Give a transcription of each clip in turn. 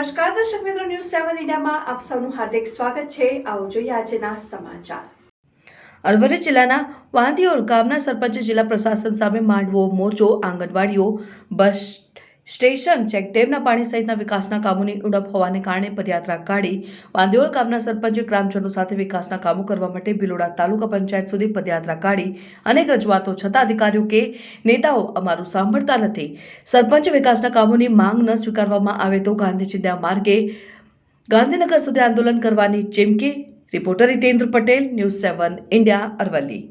નમસ્કાર, દર્શક મિત્રો ન્યૂઝ સેવન ઇન્ડિયામાં આપ સૌનું હાર્દિક સ્વાગત છે. આવો જોઈએ આજના સમાચાર. અરવલ્લી જિલ્લાના વાંધીઓર ગામના સરપંચ જિલ્લા પ્રશાસન સામે માંડવો મોરચો, આંગણવાડીઓ, બસ સ્ટેશન ચેકડેમના પાણી સહિતના વિકાસના કામોની ઉડપ હોવાને કારણે પદયાત્રા કાઢી વાંદિયોલ ગામના સરપંચે ગ્રામજનો સાથે વિકાસના કામો કરવા માટે ભિલોડા તાલુકા પંચાયત સુધી પદયાત્રા કાઢી અનેક રજૂઆતો છતાં અધિકારીઓ કે નેતાઓ અમારું સાંભળતા નથી. સરપંચ વિકાસના કામોની માંગ ન સ્વીકારવામાં આવે તો ગાંધી ચિંધ્યા માર્ગે ગાંધીનગર સુધી આંદોલન કરવાની ચીમકી. Reporter Hitendra Patel, News Seven, India, Aravalli.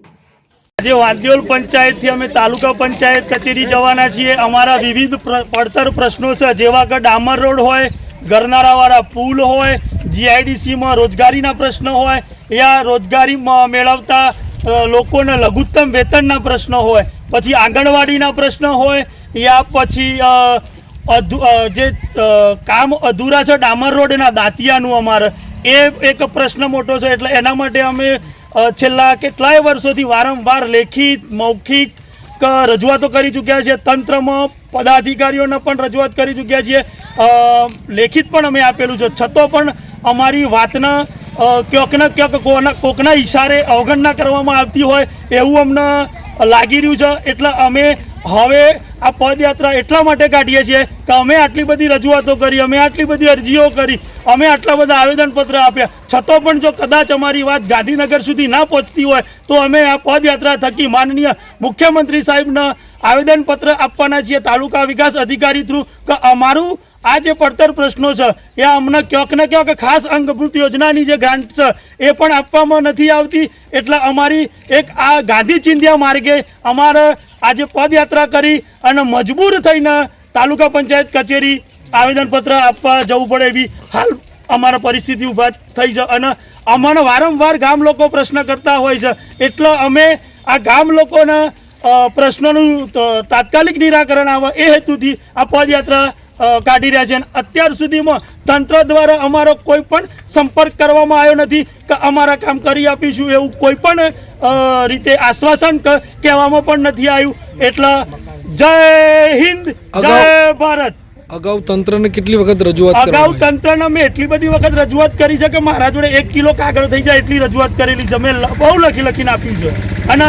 આજે વાદ્યોલ પંચાયતથી અમે તાલુકા પંચાયત કચેરી જવાના છીએ. અમારા વિવિધ પડતર પ્રશ્નો છે. જેવા કે ડામર રોડ હોય ગરનારાવાળા પુલ હોય, જીઆઈડીસીમાં રોજગારીના પ્રશ્નો હોય યા રોજગારી મેળવતા લોકોને લઘુત્તમ વેતનના પ્રશ્નો હોય, પછી આંગણવાડીના પ્રશ્નો હોય, યા પછી જે કામ અધૂરા છે ડામર રોડના દાંતિયાનું અમારે, એ એક પ્રશ્ન મોટો છે. એટલે એના માટે અમે છેલ્લા કેટલાય વર્ષોથી વારંવાર લેખિત મૌખિક રજૂઆતો કરી ચૂક્યા છીએ. તંત્રમાં પદાધિકારીઓને પણ રજૂઆત કરી ચૂક્યા છીએ. લેખિત પણ અમે આપેલું છે. છતાં પણ અમારી વાતના અ, ક્યાંક કોના કોકના ઈશારે અવગણના કરવામાં આવતી હોય એવું અમને લાગી રહ્યું છે. એટલે અમે હવે આ પદયાત્રા એટલા માટે કાઢીએ છીએ કે અમે આટલી બધી રજૂઆતો કરી, અમે આટલી બધી અરજીઓ કરી, અમે આટલા બધા આવેદનપત્ર આપ્યા. છતાં પણ જો કદાચ અમારી વાત ગાંધીનગર સુધી ના પહોંચતી હોય, તો અમે આ પદયાત્રા થકી માનનીય મુખ્યમંત્રી સાહેબના આવેદનપત્ર આપવાના છીએ તાલુકા વિકાસ અધિકારી થ્રુ, કે અમારું આ જે પડતર પ્રશ્નો છે, એ અમને ક્યાંક ને ક્યાંક ખાસ અંગભૂત યોજનાની જે ગ્રાન્ટ છે, એ પણ આપવામાં નથી આવતી. એટલે અમારી એક આ ગાંધી ચિંધ્યા માર્ગે અમારે આજે પદયાત્રા કરી અને મજબૂર થઈને તાલુકા પંચાયત કચેરી આવેદનપત્ર આપવા જવું પડે એવી હાલ અમારા પરિસ્થિતિ ઊભા થઈ છે. અને અમારા વારંવાર ગામ લોકો પ્રશ્ન કરતા હોય છે. એટલે અમે આ ગામ લોકોના પ્રશ્નોનું તાત્કાલિક નિરાકરણ આવે એ હેતુથી આ પદયાત્રા કાઢી રહ્યા છે. અને અત્યાર સુધીમાં તંત્ર દ્વારા અમારો કોઈ પણ સંપર્ક કરવામાં આવ્યો નથી કે અમારા કામ કરી આપીશું એવું કોઈ પણ રીતે આશ્વાસન કહેવામાં પણ નથી આવ્યું. એટલે જય હિન્દ જય ભારત. અગાઉ તંત્રને કેટલી વખત રજૂઆત અગાઉ? તંત્રને મેં એટલી બધી વખત રજૂઆત કરી છે કે મારા જોડે એક કિલો કાગળ થઈ જાય એટલી રજૂઆત કરેલી છે. મેં બહુ લખી લખીને આપ્યું છે. અને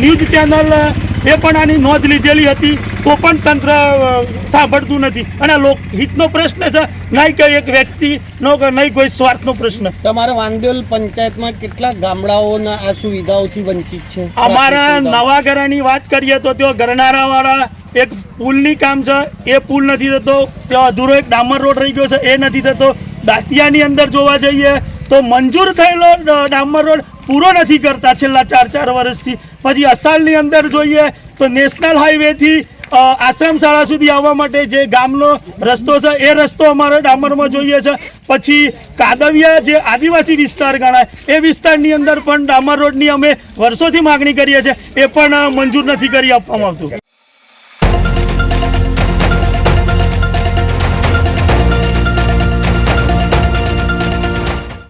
ન્યૂઝ ચેનલ એ પણ આની નોંધ લીધેલી હતી. તો પણ તંત્ર સાંભળતું નથી. અને લોકહિતનો પ્રશ્ન છે. નહીં કે એક વ્યક્તિનો કે નહીં કોઈ સ્વાર્થનો પ્રશ્ન. તમારા વાંદેલ પંચાયતમાં કેટલા ગામડાઓના આ સુવિધાઓથી વંચિત છે? અમારા પ્રાથમિક સુવિધાઓ. નવા ઘરાની વાત કરીએ તો તેઓ ગરનારાવાળા એક પુલની કામ છે. એ પુલ નથી થતો. ત્યાં અધૂરો એક ડામર રોડ રહી ગયો છે. એ નથી થતો. દાંતિયાની અંદર જોવા જઈએ તો મંજૂર થયેલો ડામર રોડ પૂરો નથી કરતા છેલ્લા ચાર ચાર વર્ષથી. પછી અસાલની અંદર જોઈએ તો નેશનલ હાઈવેથી આશ્રમ શાળા સુધી આવવા માટે જે ગામનો રસ્તો છે, એ રસ્તો અમારે ડામરમાં જોઈએ છે. પછી કાદવિયા જે આદિવાસી વિસ્તાર ગણાય, એ વિસ્તારની અંદર પણ ડામર રોડની અમે વર્ષોથી માગણી કરીએ છીએ. એ પણ મંજૂર નથી કરી આપવામાં આવતું.